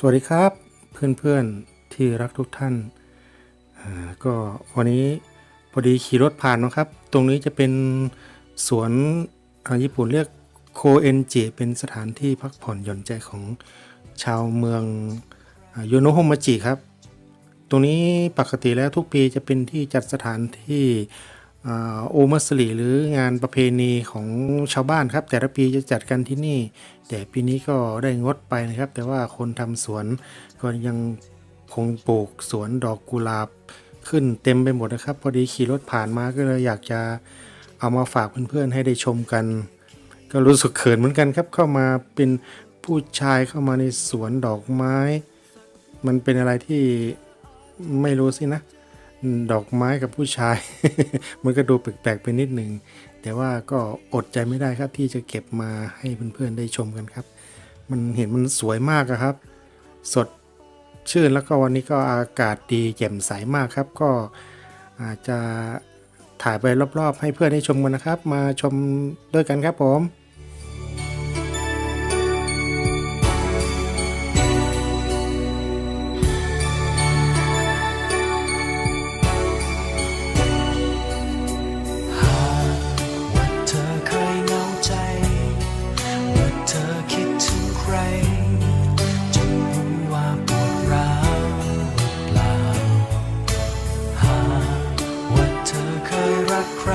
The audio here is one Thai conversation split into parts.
สวัสดีครับเพื่อนๆที่รักทุกท่าน ก็วันนี้พอดีขี่รถผ่านนะครับ ตรงนี้จะเป็นสวนอ่าญี่ปุ่นเรียกโคเอนจิเป็นสถานที่พักผ่อนหย่อนใจของชาวเมืองโยโนโฮมาจิครับ ตรงนี้ปกติแล้วทุกปีจะเป็นที่จัดสถานที่ โอมาสลีหรืองานประเพณีของชาวบ้านครับ แต่ละปีจะจัดกันที่นี่ แต่ปีนี้ก็ได้งดไปนะครับ แต่ว่าคนทำสวนก็ยังคงปลูกสวนดอกกุหลาบขึ้นเต็มไปหมดนะครับ พอดีขี่รถผ่านมาก็เลยอยากจะเอามาฝากเพื่อนๆให้ได้ชมกัน ก็รู้สึกเขินเหมือนกันครับ เข้ามาเป็นผู้ชายเข้ามาในสวนดอกไม้ มันเป็นอะไรที่ไม่รู้สินะ ดอกไม้กับผู้ชาย มันก็ดูแปลกๆไปนิดหนึ่งแต่ว่าก็อดใจไม่ได้ครับที่จะเก็บมาให้เพื่อนๆได้ชมกันครับ มันเห็นมันสวยมากครับ สดชื่นแล้วก็วันนี้ก็อากาศดีแจ่มใสมากครับ ก็อาจจะถ่ายไปรอบๆ ให้เพื่อนได้ชมกันนะครับ มาชมด้วยกันครับผม ใคร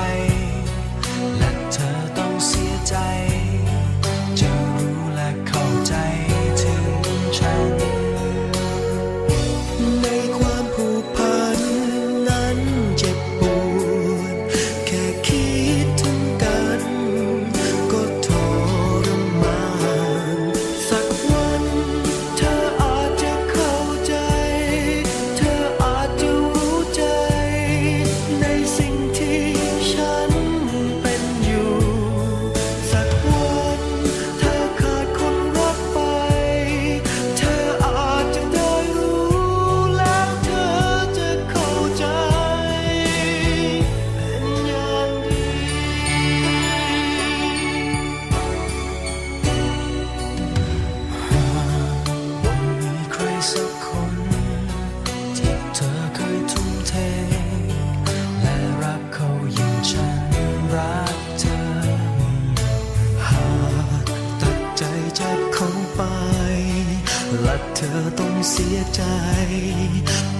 และเธอต้องเสียใจ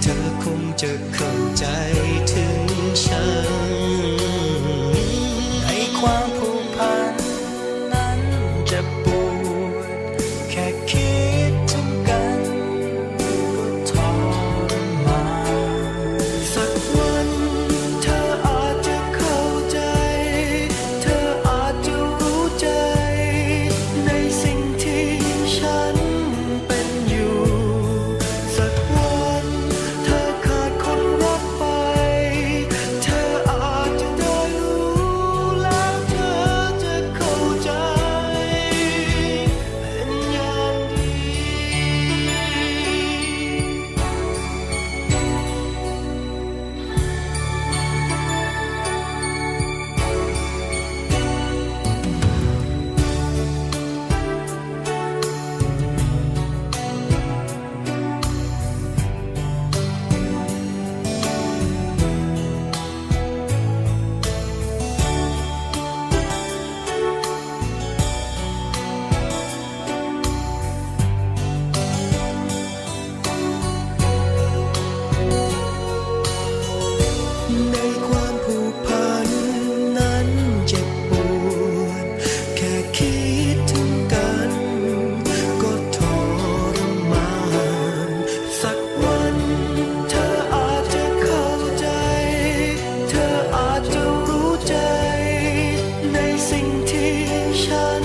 เธอคงจะเข้าใจถึงฉันให้ความ ในความผูกพันนั้นเจ็บปวดแค่คิดถึงกัน ก็ทรมาน สักวันเธออาจจะเข้าใจ เธออาจจะรู้ใจ ในสิ่งที่ฉัน